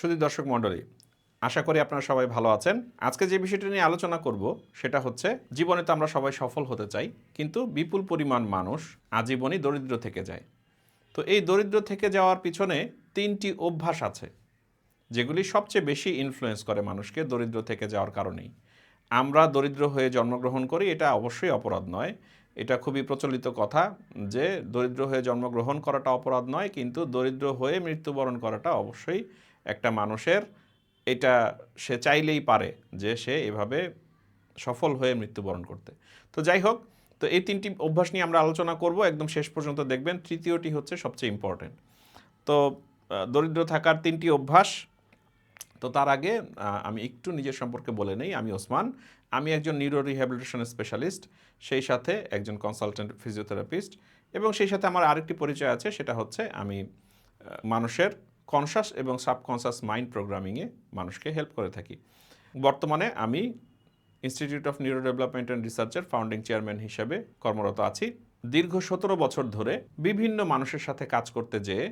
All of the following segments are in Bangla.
শুধু দর্শক মণ্ডলী, আশা করি আপনারা সবাই ভালো আছেন। আজকে যে বিষয়টা নিয়ে আলোচনা করব, সেটা হচ্ছে জীবনে তো আমরা সবাই সফল হতে চাই, কিন্তু বিপুল পরিমাণ মানুষ আজীবনই দরিদ্র থেকে যায়। তো এই দরিদ্র থেকে যাওয়ার পিছনে তিনটি অভ্যাস আছে, যেগুলি সবচেয়ে বেশি ইনফ্লুয়েন্স করে মানুষকে দরিদ্র থেকে যাওয়ার কারণেই। আমরা দরিদ্র হয়ে জন্মগ্রহণ করি, এটা অবশ্যই অপরাধ নয়। এটা খুবই প্রচলিত কথা যে দরিদ্র হয়ে জন্মগ্রহণ করাটা অপরাধ নয়, কিন্তু দরিদ্র হয়ে মৃত্যুবরণ করাটা অবশ্যই একটা মানুষের, এটা সে চাইলেই পারে যে সে এভাবে সফল হয়ে মৃত্যুবরণ করতে। তো যাই হোক, তো এই তিনটি অভ্যাস নিয়ে আমরা আলোচনা করব, একদম শেষ পর্যন্ত দেখবেন। তৃতীয়টি হচ্ছে সবচেয়ে ইম্পর্টেন্ট তো দরিদ্র থাকার তিনটি অভ্যাস। তো তার আগে আমি একটু নিজের সম্পর্কে বলে নেই। আমি ওসমান। আমি একজন নিউরো রিহ্যাবিলিটেশন স্পেশালিস্ট সেই সাথে একজন কনসালটেন্ট ফিজিওথেরাপিস্ট এবং সেই সাথে আমার আরেকটি পরিচয় আছে, সেটা হচ্ছে আমি মানুষের কনসাস এবং সাবকনসাস মাইন্ড প্রোগ্রামিংয়ে মানুষকে হেল্প করে থাকি। বর্তমানে আমি institute of neuro development and রিসার্চের ফাউন্ডিং চেয়ারম্যান হিসেবে কর্মরত আছি। দীর্ঘ সতেরো বছর ধরে বিভিন্ন মানুষের সাথে কাজ করতে যেয়ে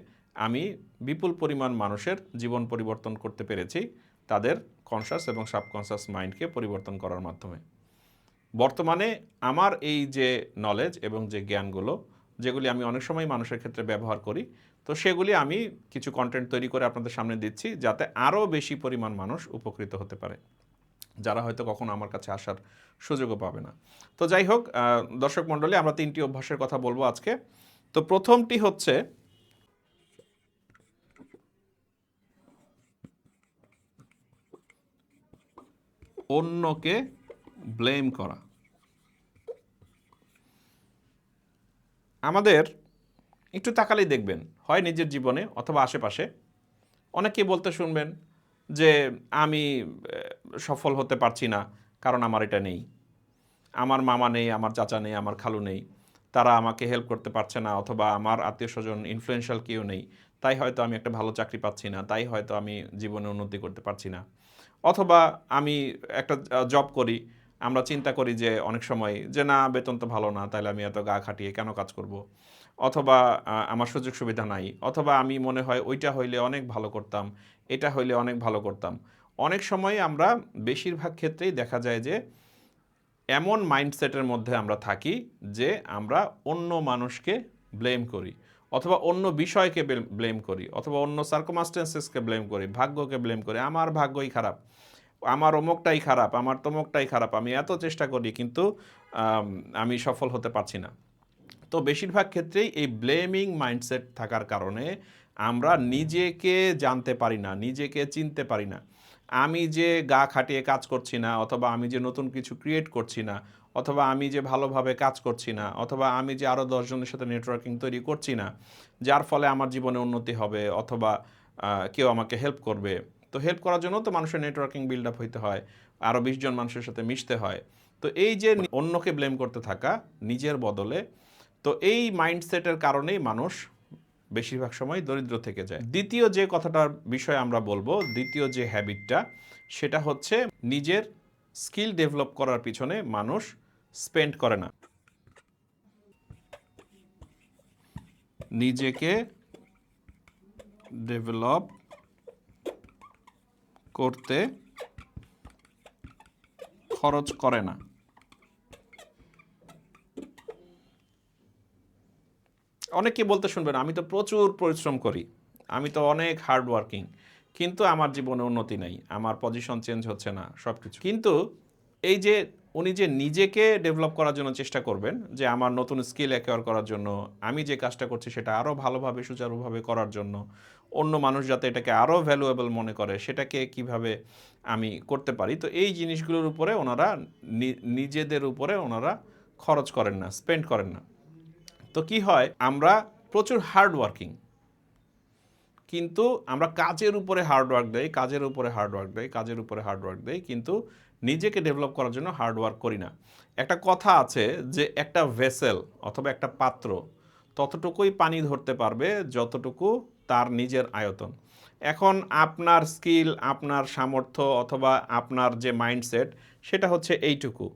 আমি বিপুল পরিমাণ মানুষের জীবন পরিবর্তন করতে পেরেছি তাদের কনসাস এবং সাবকনসাস মাইন্ডকে পরিবর্তন করার মাধ্যমে। বর্তমানে আমার এই যে নলেজ এবং যে জ্ঞানগুলো, যেগুলি আমি অনেক সময় মানুষের ক্ষেত্রে ব্যবহার করি তো সেগুলি আমি কিছু কন্টেন্ট তৈরি করে আপনাদের সামনে দিচ্ছি যাতে আরও বেশি পরিমাণ মানুষ উপকৃত হতে পারে, যারা হয়তো কখনো আমার কাছে আসার সুযোগও পাবে না। তো যাই হোক দর্শক মণ্ডলী, আমরা তিনটি অভ্যাসের কথা বলব আজকে। তো প্রথমটি হচ্ছে, অন্যকে ব্লেম করা। আমাদের একটু তাকালেই দেখবেন। হয় নিজের জীবনে অথবা আশেপাশে। অনেকেই বলতে শুনবেন যে, আমি সফল হতে পারছি না, কারণ আমার এটা নেই। আমার মামা নেই, আমার চাচা নেই, আমার খালু নেই। তারা আমাকে হেল্প করতে পারছে না, অথবা আমার আত্মীয় স্বজন ইনফ্লুয়েন্সিয়াল কেউ নেই। তাই হয়তো আমি একটা ভালো চাকরি পাচ্ছি না, তাই হয়তো আমি জীবনে উন্নতি করতে পারছি না। অথবা আমি একটা জব করি, আমরা চিন্তা করি যে অনেক সময় যে, না, বেতন তো ভালো না, তাহলে আমি এত গা খাটিয়ে কেন কাজ করব? অথবা আমার সুযোগ সুবিধা নাই, অথবা আমি মনে হয় ওইটা হইলে অনেক ভালো করতাম, এটা হইলে অনেক ভালো করতাম। অনেক সময় আমরা বেশিরভাগ ক্ষেত্রেই দেখা যায় যে, এমন মাইন্ডসেটের মধ্যে আমরা থাকি যে, আমরা অন্য মানুষকে ব্লেম করি, অথবা অন্য বিষয়কে ব্লেম করি, অথবা অন্য সার্কমাস্টেন্সেসকে ব্লেম করি, ভাগ্যকে ব্লেম করি, আমার ভাগ্যই খারাপ, আমার অমুকটাই খারাপ, আমার তমুকটাই খারাপ, আমি এত চেষ্টা করি, কিন্তু আমি সফল হতে পারছি না। তো বেশিরভাগ ক্ষেত্রেই এই ব্লেমিং মাইন্ডসেট থাকার কারণে আমরা নিজেকে জানতে পারি না, নিজেকে চিনতে পারি না। আমি যে গা খাটিয়ে কাজ করছি না, অথবা আমি যে নতুন কিছু ক্রিয়েট করছি না, অথবা আমি যে ভালোভাবে কাজ করছি না, অথবা আমি যে আরও দশজনের সাথে নেটওয়ার্কিং তৈরি করছি না, যার ফলে আমার জীবনে উন্নতি হবে, অথবা কেউ আমাকে হেল্প করবে। তো হেল্প করার জন্য তো মানুষের নেটওয়ার্কিং বিল্ড আপ হইতে হয় আরও বিশজন মানুষের সাথে মিশতে হয়। তো এই যে অন্যকে ব্লেম করতে থাকা, নিজের বদলে তো এই মাইন্ডসেটের কারণেই মানুষ বেশিরভাগ সময় দরিদ্র থেকে যায়। দ্বিতীয় যে কথাটার বিষয়ে আমরা বলব, দ্বিতীয় যে হ্যাবিটটা সেটা হচ্ছে নিজের স্কিল ডেভেলপ করার পিছনে মানুষ স্পেন্ড করে না। নিজেকে ডেভেলপ করতে খরচ করে না। অনেকে বলতে শুনবেন, আমি তো প্রচুর পরিশ্রম করি, আমি তো অনেক হার্ড ওয়ার্কিং কিন্তু আমার জীবনে উন্নতি নেই, আমার পজিশন চেঞ্জ হচ্ছে না সব কিছু কিন্তু এই যে উনি যে নিজেকে ডেভেলপ করার জন্য চেষ্টা করবেন, যে আমার নতুন স্কিল অ্যাকোয়ার করার জন্য, আমি যে কাজটা করছি সেটা আরও ভালোভাবে, সুচারুভাবে করার জন্য, অন্য মানুষ যাতে এটাকে আরও ভ্যালুয়েবল মনে করে, সেটাকে কীভাবে আমি করতে পারি, তো এই জিনিসগুলোর উপরে ওনারা নিজেদের উপরে ওনারা খরচ করেন না স্পেন্ড করেন না। তো কি হয়? আমরা প্রচুর হার্ড ওয়ার্কিং কিন্তু আমরা কাজের উপরে হার্ড ওয়ার্ক দেই, কাজের উপরে হার্ড ওয়ার্ক দেই, কাজের উপরে হার্ড ওয়ার্ক দেই, কিন্তু নিজেকে ডেভেলপ করার জন্য হার্ড ওয়ার্ক করি না। একটা কথা আছে যে একটা ভেসেল অথবা একটা পাত্র ততটুকুই পানি ধরতে পারবে যতটুকু তার নিজের আয়তন। এখন আপনার স্কিল আপনার সামর্থ্য অথবা আপনার যে মাইন্ডসেট সেটা হচ্ছে এইটুকু।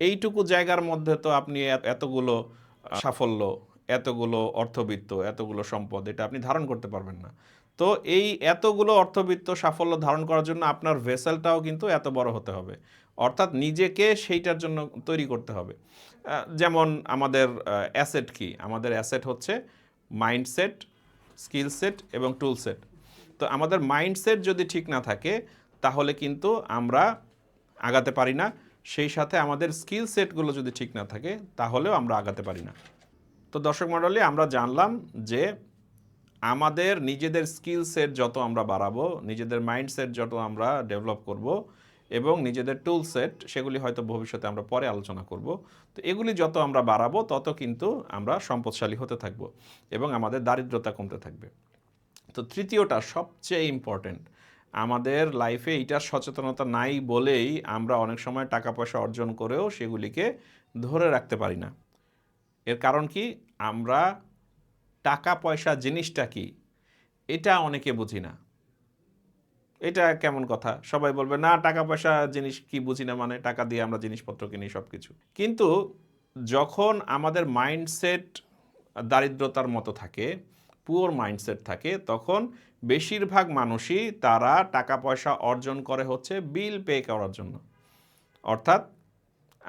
এইটুকু জায়গার মধ্যে তো আপনি এতগুলো সাফল্য, এতগুলো অর্থবিত্ত, এতগুলো সম্পদ, এটা আপনি ধারণ করতে পারবেন না। তো এই এতগুলো অর্থবিত্ত সাফল্য ধারণ করার জন্য আপনার ভেসেলটাও কিন্তু এত বড় হতে হবে। অর্থাৎ নিজেকে সেইটার জন্য তৈরি করতে হবে। যেমন আমাদের অ্যাসেট কি? আমাদের অ্যাসেট হচ্ছে মাইন্ডসেট স্কিল সেট এবং টুল সেট তো আমাদের মাইন্ডসেট যদি ঠিক না থাকে, তাহলে কিন্তু আমরা আগাতে পারি না। সেই সাথে আমাদের স্কিল সেটগুলো যদি ঠিক না থাকে, তাহলেও আমরা আগাতে পারি না। তো দর্শক মণ্ডলী, আমরা জানলাম যে আমাদের নিজেদের স্কিল সেট যত আমরা বাড়াবো, নিজেদের মাইন্ডসেট যত আমরা ডেভেলপ করব এবং নিজেদের টুল সেট সেগুলি হয়তো ভবিষ্যতে আমরা পরে আলোচনা করব। তো এগুলি যত আমরা বাড়াবো, তত কিন্তু আমরা সম্পদশালী হতে থাকব এবং আমাদের দারিদ্রতা কমতে থাকবে। তো তৃতীয়টা সবচেয়ে ইম্পর্ট্যান্ট আমাদের লাইফে এইটার সচেতনতা নাই বলেই আমরা অনেক সময় টাকা পয়সা অর্জন করেও সেগুলিকে ধরে রাখতে পারি না। এর কারণ কি? আমরা টাকা পয়সা জিনিসটা কি? এটা অনেকে বুঝি না। এটা কেমন কথা? সবাই বলবে, না, টাকা পয়সা জিনিস কি বুঝি না মানে? টাকা দিয়ে আমরা জিনিসপত্র কিনি সব কিছু কিন্তু যখন আমাদের মাইন্ডসেট দারিদ্রতার মতো থাকে পুয়ার মাইন্ডসেট থাকে, তখন বেশিরভাগ মানুষই তারা টাকা পয়সা অর্জন করে হচ্ছে বিল পে করার জন্য। অর্থাৎ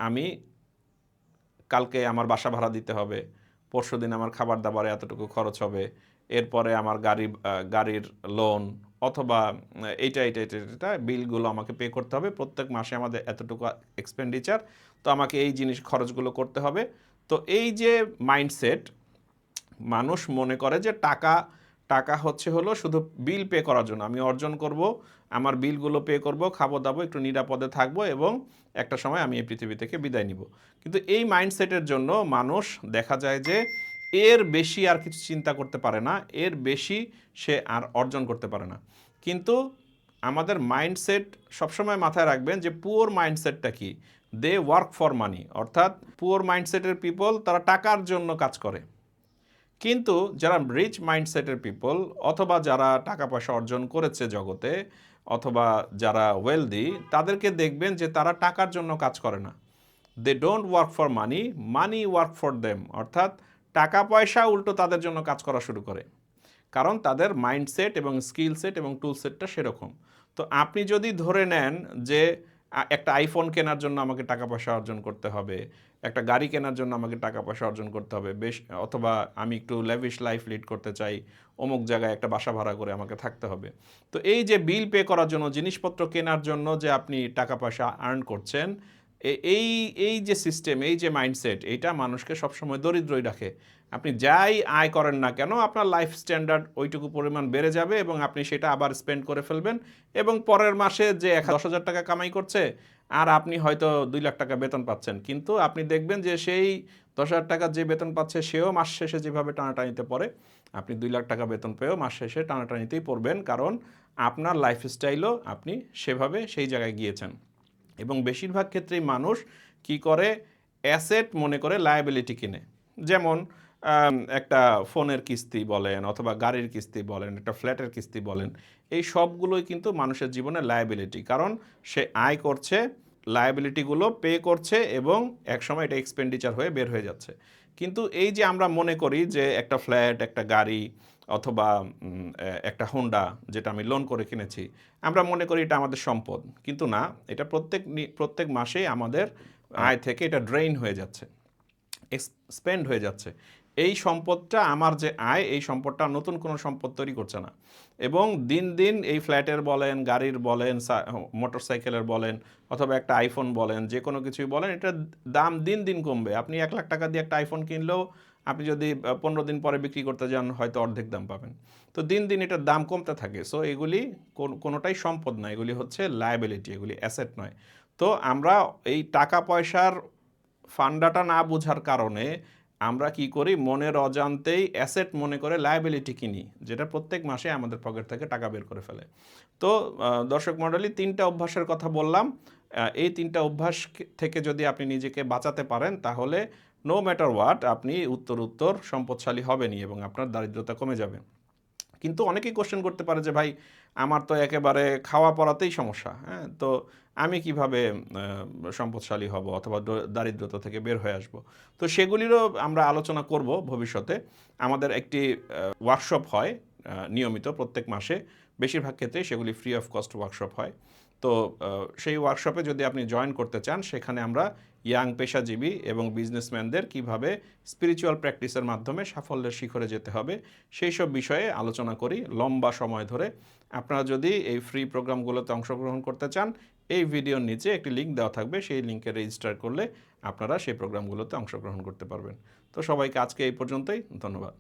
আমি কালকে আমার বাসা ভাড়া দিতে হবে, পরশু দিন আমার খাবার দাবারে এতটুকু খরচ হবে, এরপরে আমার গাড়ি গাড়ির লোন অথবা এইটা এইটা এইটা এটা বিলগুলো আমাকে পে করতে হবে, প্রত্যেক মাসে আমাদের এতটুকু এক্সপেন্ডিচার তো আমাকে এই জিনিস খরচগুলো করতে হবে। তো এই যে মাইন্ডসেট মানুষ মনে করে যে টাকা টাকা হচ্ছে হলো শুধু বিল পে করার জন্য। আমি অর্জন করব, আমার বিলগুলো পে করব, খাব, দাবো, একটু নিরাপদে থাকব এবং একটা সময় আমি এই পৃথিবী থেকে বিদায় নিব। কিন্তু এই মাইন্ডসেটের জন্য মানুষ দেখা যায় যে এর বেশি আর কিছু চিন্তা করতে পারে না, এর বেশি সে আর অর্জন করতে পারে না। কিন্তু আমাদের মাইন্ডসেট সবসময় মাথায় রাখবেন যে পুওর মাইন্ডসেটটা কি? দে ওয়ার্ক ফর মানি, অর্থাৎ পুওর মাইন্ডসেটের পিপল তারা টাকার জন্য কাজ করে। কিন্তু যারা রিচ মাইন্ডসেটের পিপল অথবা যারা টাকা পয়সা অর্জন করেছে জগতে অথবা যারা ওয়েলদি তাদেরকে দেখবেন যে তারা টাকার জন্য কাজ করে না। They don't work for money money work for them অর্থাৎ টাকা পয়সা উল্টো তাদের জন্য কাজ করা শুরু করে। কারণ তাদের মাইন্ডসেট এবং স্কিল সেট এবং টুল সেটটা সেরকম। তো আপনি যদি ধরে নেন যে একটা আইফোন কেনার জন্য আমাকে টাকা পয়সা অর্জন করতে হবে, একটা গাড়ি কেনার জন্য আমাকে টাকা পয়সা অর্জন করতে হবে, বেশ, অথবা আমি একটু লেভিশ লাইফ লিড করতে চাই, অমুক জায়গায় একটা বাসা ভাড়া করে আমাকে থাকতে হবে। তো এই যে বিল পে করার জন্য, জিনিসপত্র কেনার জন্য যে আপনি টাকা পয়সা আর্ন করছেন এই এই যে সিস্টেম এই যে মাইন্ডসেট এইটা মানুষকে সবসময় দরিদ্রই রাখে। আপনি যাই আয় করেন না কেন, আপনার লাইফ স্ট্যান্ডার্ড ওইটুকু পরিমাণ বেড়ে যাবে এবং আপনি সেটা আবার স্পেন্ড করে ফেলবেন এবং পরের মাসে যে এক দশ হাজার টাকা কামাই করছে, আর আপনি হয়তো দুই লাখ টাকা বেতন পাচ্ছেন। কিন্তু আপনি দেখবেন যে সেই দশ হাজার টাকা যে বেতন পাচ্ছে, সেও মাস শেষে যেভাবে টানাটানিতে পড়ে, আপনি দুই লাখ টাকা বেতন পেয়েও মাস শেষে টানাটানিতেই পড়বেন। কারণ আপনার লাইফস্টাইলও আপনি সেভাবে সেই জায়গায় গিয়েছেন। এবং বেশিরভাগ ক্ষেত্রেই মানুষ কি করে? অ্যাসেট মনে করে লায়াবিলিটি কিনে। যেমন একটা ফোনের কিস্তি বলেন অথবা গাড়ির কিস্তি বলেন, একটা ফ্ল্যাটের কিস্তি বলেন, এই সবগুলোই কিন্তু মানুষের জীবনে লায়াবিলিটি কারণ সে আয় করছে লায়াবিলিটিগুলো পে করছে এবং একসময় এটা এক্সপেন্ডিচার হয়ে বের হয়ে যাচ্ছে। কিন্তু এই যে আমরা মনে করি যে একটা ফ্ল্যাট, একটা গাড়ি অথবা একটা হোন্ডা যেটা আমি লোন করে কিনেছি, আমরা মনে করি এটা আমাদের সম্পদ। কিন্তু না, এটা প্রত্যেক প্রত্যেক মাসেই আমাদের আয় থেকে এটা ড্রেইন হয়ে যাচ্ছে স্পেন্ড হয়ে যাচ্ছে। এই সম্পদটা আমার যে আয়, এই সম্পদটা নতুন কোনো সম্পদ তৈরি করছে না। এবং দিন দিন এই ফ্ল্যাটের বলেন, গাড়ির বলেন মোটর সাইকেলের বলেন, অথবা একটা আইফোন বলেন যে কোনো কিছুই বলেন এটার দাম দিন দিন কমবে। আপনি এক লাখ টাকা দিয়ে একটা আইফোন কিনলেও আপনি যদি পনেরো দিন পরে বিক্রি করতে যান, হয়তো অর্ধেক দাম পাবেন। তো দিন দিন এটার দাম কমতে থাকে। সো এগুলি কোন- কোনোটাই সম্পদ নয়। এগুলি হচ্ছে লায়াবিলিটি এগুলি অ্যাসেট নয়। তো আমরা এই টাকা পয়সার ফান্ডাটা না বোঝার কারণে আমরা কি করি, মনের অজান্তেই অ্যাসেট মনে করে লায়াবিলিটি কিনি, যেটা প্রত্যেক মাসে আমাদের পকেট থেকে টাকা বের করে ফেলে। তো দর্শক মণ্ডলী, তিনটা অভ্যাসের কথা বললাম। এই তিনটা অভ্যাস থেকে যদি আপনি নিজেকে বাঁচাতে পারেন, তাহলে নো ম্যাটার হোয়াট আপনি উত্তর উত্তর সম্পদশালী হবেনই এবং আপনার দারিদ্রতা কমে যাবে। কিন্তু অনেকেই কোশ্চেন করতে পারে যে, ভাই, আমার তো একেবারে খাওয়া পড়াতেই সমস্যা। হ্যাঁ তো আমি কীভাবে সম্পদশালী হব অথবা দারিদ্রতা থেকে বের হয়ে আসব? তো সেগুলিরও আমরা আলোচনা করব ভবিষ্যতে। আমাদের একটি ওয়ার্কশপ হয় নিয়মিত প্রত্যেক মাসে। বেশিরভাগ ক্ষেত্রে সেগুলি ফ্রি অফ কস্ট ওয়ার্কশপ হয়। তো সেই ওয়ার্কশপে যদি আপনি জয়েন করতে চান, সেখানে আমরা ইয়াং পেশাজীবী এবং বিজনেসম্যানদের কীভাবে স্পিরিচুয়াল প্র্যাকটিসের মাধ্যমে সাফল্যের শিখরে যেতে হবে, সেই সব বিষয়ে আলোচনা করি লম্বা সময় ধরে। আপনারা যদি এই ফ্রি প্রোগ্রামগুলোতে অংশগ্রহণ করতে চান, এই ভিডিওর নিচে একটি লিঙ্ক দেওয়া থাকবে, সেই লিঙ্কে রেজিস্টার করলে আপনারা সেই প্রোগ্রামগুলোতে অংশগ্রহণ করতে পারবেন। তো সবাইকে আজকে এই পর্যন্তই, ধন্যবাদ।